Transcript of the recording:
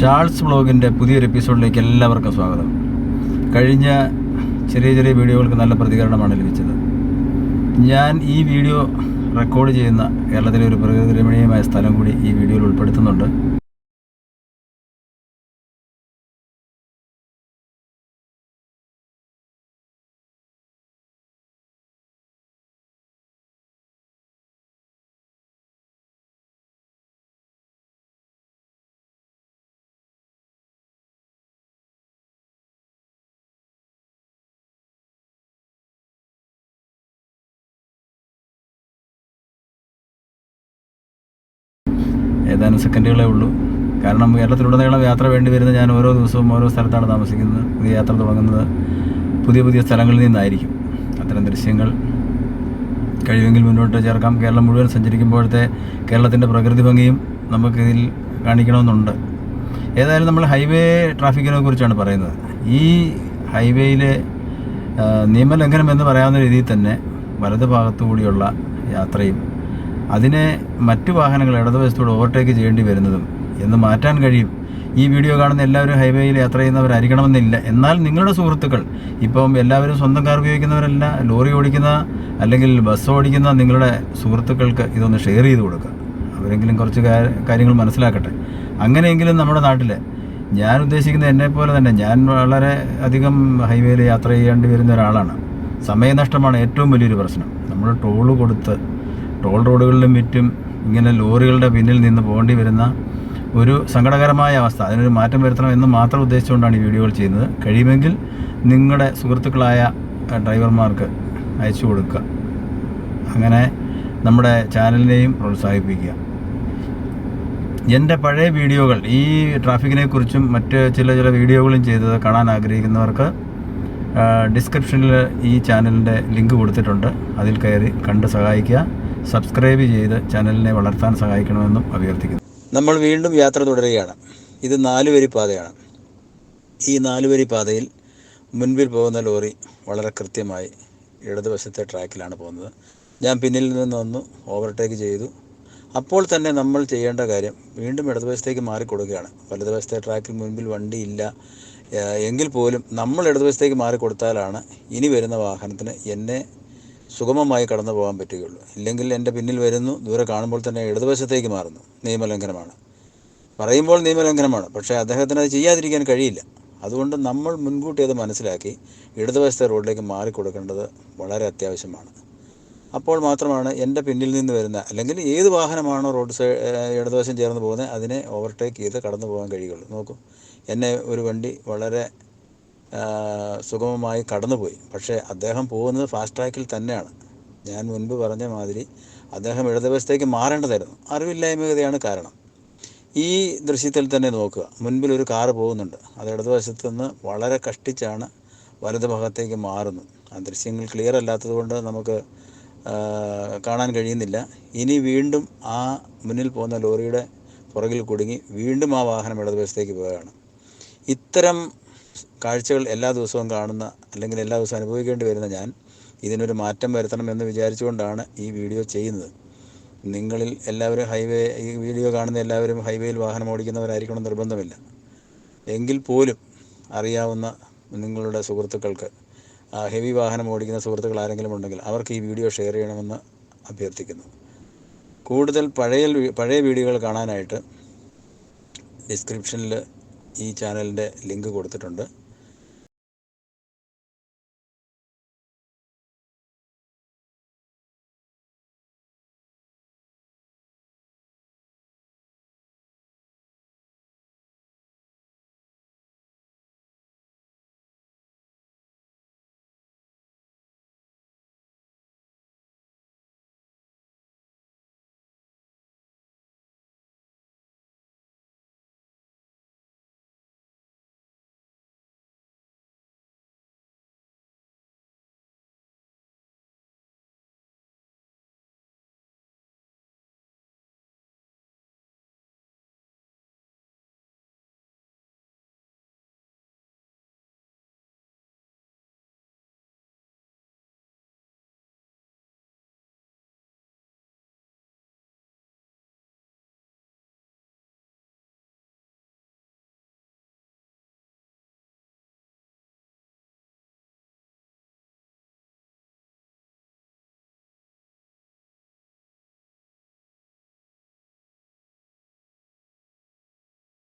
Charles വ്ളോഗിന്റെ പുതിയൊരു എപ്പിസോഡിലേക്ക് എല്ലാവർക്കും സ്വാഗതം. കഴിഞ്ഞ ചെറിയ ചെറിയ വീഡിയോകൾക്ക് നല്ല പ്രതികരണമാണ് ലഭിച്ചത്. ഞാൻ ഈ വീഡിയോ റെക്കോർഡ് ചെയ്യുന്ന കേരളത്തിലെ ഒരു പ്രകൃതി രമണീയമായ സ്ഥലം കൂടി ഈ വീഡിയോയിൽ ഉൾപ്പെടുത്തുന്നുണ്ട്. ഏതാനും സെക്കൻഡുകളേ ഉള്ളൂ. കാരണം കേരളത്തിലുടനീളം യാത്ര വേണ്ടി വരുന്ന ഞാൻ ഓരോ ദിവസവും ഓരോ സ്ഥലത്താണ് താമസിക്കുന്നത്. പുതിയ യാത്ര തുടങ്ങുന്നത് പുതിയ പുതിയ സ്ഥലങ്ങളിൽ നിന്നായിരിക്കും. അത്തരം ദൃശ്യങ്ങൾ കഴിവെങ്കിൽ മുന്നോട്ട് ചേർക്കാം. കേരളം മുഴുവൻ സഞ്ചരിക്കുമ്പോഴത്തെ കേരളത്തിന്റെ പ്രകൃതി ഭംഗിയും നമുക്കിതിൽ കാണിക്കണമെന്നുണ്ട്. ഏതായാലും നമ്മൾ ഹൈവേ ട്രാഫിക്കിനെ കുറിച്ചാണ് പറയുന്നത്. ഈ ഹൈവേയിലെ നിയമലംഘനം എന്ന് പറയാവുന്ന രീതിയിൽ തന്നെ വലത് ഭാഗത്തു കൂടിയുള്ള യാത്രയും അതിനെ മറ്റു വാഹനങ്ങൾ ഇടതുവശത്തൂടെ ഓവർടേക്ക് ചെയ്യേണ്ടി വരുന്നതും എന്ന് മാറ്റാൻ കഴിയും. ഈ വീഡിയോ കാണുന്ന എല്ലാവരും ഹൈവേയിൽ യാത്ര ചെയ്യുന്നവരായിരിക്കണമെന്നില്ല. എന്നാൽ നിങ്ങളുടെ സുഹൃത്തുക്കൾ ഇപ്പം എല്ലാവരും സ്വന്തം കാർ ഉപയോഗിക്കുന്നവരല്ല ലോറി ഓടിക്കുന്ന അല്ലെങ്കിൽ ബസ് ഓടിക്കുന്ന നിങ്ങളുടെ സുഹൃത്തുക്കൾക്ക് ഇതൊന്ന് ഷെയർ ചെയ്ത് കൊടുക്കുക. അവരെങ്കിലും കുറച്ച് കാര്യങ്ങൾ മനസ്സിലാക്കട്ടെ. അങ്ങനെയെങ്കിലും നമ്മുടെ നാട്ടിൽ ഞാൻ ഉദ്ദേശിക്കുന്നത് എന്നെ പോലെ തന്നെ ഞാൻ വളരെ അധികം ഹൈവേയിൽ യാത്ര ചെയ്യേണ്ടി വരുന്ന ഒരാളാണ്. സമയനഷ്ടമാണ് ഏറ്റവും വലിയൊരു പ്രശ്നം. നമ്മൾ ടോൾ കൊടുത്ത് ടോൾ റോഡുകളിലും മറ്റും ഇങ്ങനെ ലോറികളുടെ പിന്നിൽ നിന്ന് പോകേണ്ടി വരുന്ന ഒരു സങ്കടകരമായ അവസ്ഥ അതിനൊരു മാറ്റം വരുത്തണം എന്ന് മാത്രം ഉദ്ദേശിച്ചുകൊണ്ടാണ് ഈ വീഡിയോകൾ ചെയ്യുന്നത്. കഴിയുമെങ്കിൽ നിങ്ങളുടെ സുഹൃത്തുക്കളായ ഡ്രൈവർമാർക്ക് അയച്ചു കൊടുക്കുക. അങ്ങനെ നമ്മുടെ ചാനലിനെയും പ്രോത്സാഹിപ്പിക്കുക. എന്റെ പഴയ വീഡിയോകൾ ഈ ട്രാഫിക്കിനെ കുറിച്ചും മറ്റ് ചില ചില വീഡിയോകളും ചെയ്തത് കാണാൻ ആഗ്രഹിക്കുന്നവർക്ക് ഡിസ്ക്രിപ്ഷനിൽ ഈ ചാനലിന്റെ ലിങ്ക് കൊടുത്തിട്ടുണ്ട്. അതിൽ കയറി കണ്ട് സഹായിക്കുക. സബ്സ്ക്രൈബ് ചെയ്ത് ചാനലിനെ വളർത്താൻ സഹായിക്കണമെന്നും അഭ്യർത്ഥിക്കുന്നു. നമ്മൾ വീണ്ടും യാത്ര തുടരുകയാണ്. ഇത് നാലുവരി പാതയാണ്. ഈ നാലുവരി പാതയിൽ മുൻപിൽ പോകുന്ന ലോറി വളരെ കൃത്യമായി ഇടതുവശത്തെ ട്രാക്കിലാണ് പോകുന്നത്. ഞാൻ പിന്നിൽ നിന്ന് വന്നു ഓവർടേക്ക് ചെയ്തു. അപ്പോൾ തന്നെ നമ്മൾ ചെയ്യേണ്ട കാര്യം വീണ്ടും ഇടതുവശത്തേക്ക് മാറിക്കൊടുക്കുകയാണ്. വലതുവശത്തെ ട്രാക്കിൽ മുൻപിൽ വണ്ടി ഇല്ല എങ്കിൽ പോലും നമ്മൾ ഇടതുവശത്തേക്ക് മാറിക്കൊടുത്താലാണ് ഇനി വരുന്ന വാഹനത്തിന് എന്നെ സുഗമമായി കടന്നു പോകാൻ പറ്റുകയുള്ളൂ. ഇല്ലെങ്കിൽ എന്റെ പിന്നിൽ വരുന്നു ദൂരെ കാണുമ്പോൾ തന്നെ ഇടതുവശത്തേക്ക് മാറുന്നു. നിയമലംഘനമാണ്. പറയുമ്പോൾ നിയമലംഘനമാണ് പക്ഷേ അദ്ദേഹത്തിന് അത് ചെയ്യാതിരിക്കാൻ കഴിയില്ല. അതുകൊണ്ട് നമ്മൾ മുൻകൂട്ടി അത് മനസ്സിലാക്കി ഇടതുവശത്തെ റോഡിലേക്ക് മാറിക്കൊടുക്കേണ്ടത് വളരെ അത്യാവശ്യമാണ്. അപ്പോൾ മാത്രമാണ് എന്റെ പിന്നിൽ നിന്ന് വരുന്ന അല്ലെങ്കിൽ ഏത് വാഹനമാണോ റോഡ് സൈഡ് ഇടതുവശം ചേർന്ന് പോകുന്നത് അതിനെ ഓവർടേക്ക് ചെയ്ത് കടന്നു പോകാൻ കഴിയുള്ളൂ നോക്കൂ എന്നെ ഒരു വണ്ടി വളരെ സുഗമമായി കടന്നുപോയി. പക്ഷേ അദ്ദേഹം പോകുന്നത് ഫാസ്റ്റ് ട്രാക്കിൽ തന്നെയാണ്. ഞാൻ മുൻപ് പറഞ്ഞ മാതിരി അദ്ദേഹം ഇടതുവശത്തേക്ക് മാറേണ്ടതായിരുന്നു. അറിവില്ലായ്മകതയാണ് കാരണം. ഈ ദൃശ്യത്തിൽ തന്നെ നോക്കുക. മുൻപിൽ ഒരു കാറ് പോകുന്നുണ്ട്. അത് ഇടതുവശത്തു നിന്ന് വളരെ കഷ്ടിച്ചാണ് വലതുഭാഗത്തേക്ക് മാറുന്നു ആ ദൃശ്യങ്ങൾ ക്ലിയർ അല്ലാത്തത് കൊണ്ട് നമുക്ക് കാണാൻ കഴിയുന്നില്ല. ഇനി വീണ്ടും ആ മുന്നിൽ പോകുന്ന ലോറിയുടെ പുറകിൽ കുടുങ്ങി വീണ്ടും ആ വാഹനം ഇടതുവശത്തേക്ക് പോവുകയാണ്. ഇത്തരം കാഴ്ചകൾ എല്ലാ ദിവസവും കാണുന്ന അല്ലെങ്കിൽ എല്ലാ ദിവസവും അനുഭവിക്കേണ്ടി വരുന്ന ഞാൻ ഇതിനൊരു മാറ്റം വരുത്തണമെന്ന് വിചാരിച്ചുകൊണ്ടാണ് ഈ വീഡിയോ ചെയ്യുന്നത്. നിങ്ങളിൽ എല്ലാവരും ഹൈവേ ഈ വീഡിയോ കാണുന്ന എല്ലാവരും ഹൈവേയിൽ വാഹനം ഓടിക്കുന്നവരായിരിക്കണം നിർബന്ധമില്ല. എങ്കിൽ പോലും അറിയാവുന്ന നിങ്ങളുടെ സുഹൃത്തുക്കൾക്ക് ഹെവി വാഹനം ഓടിക്കുന്ന സുഹൃത്തുക്കൾ ആരെങ്കിലും ഉണ്ടെങ്കിൽ അവർക്ക് ഈ വീഡിയോ ഷെയർ ചെയ്യണമെന്ന് അഭ്യർത്ഥിക്കുന്നു. കൂടുതൽ പഴയ പഴയ വീഡിയോകൾ കാണാനായിട്ട് ഡിസ്ക്രിപ്ഷനിൽ ഈ ചാനലിന്റെ ലിങ്ക് കൊടുത്തിട്ടുണ്ട്.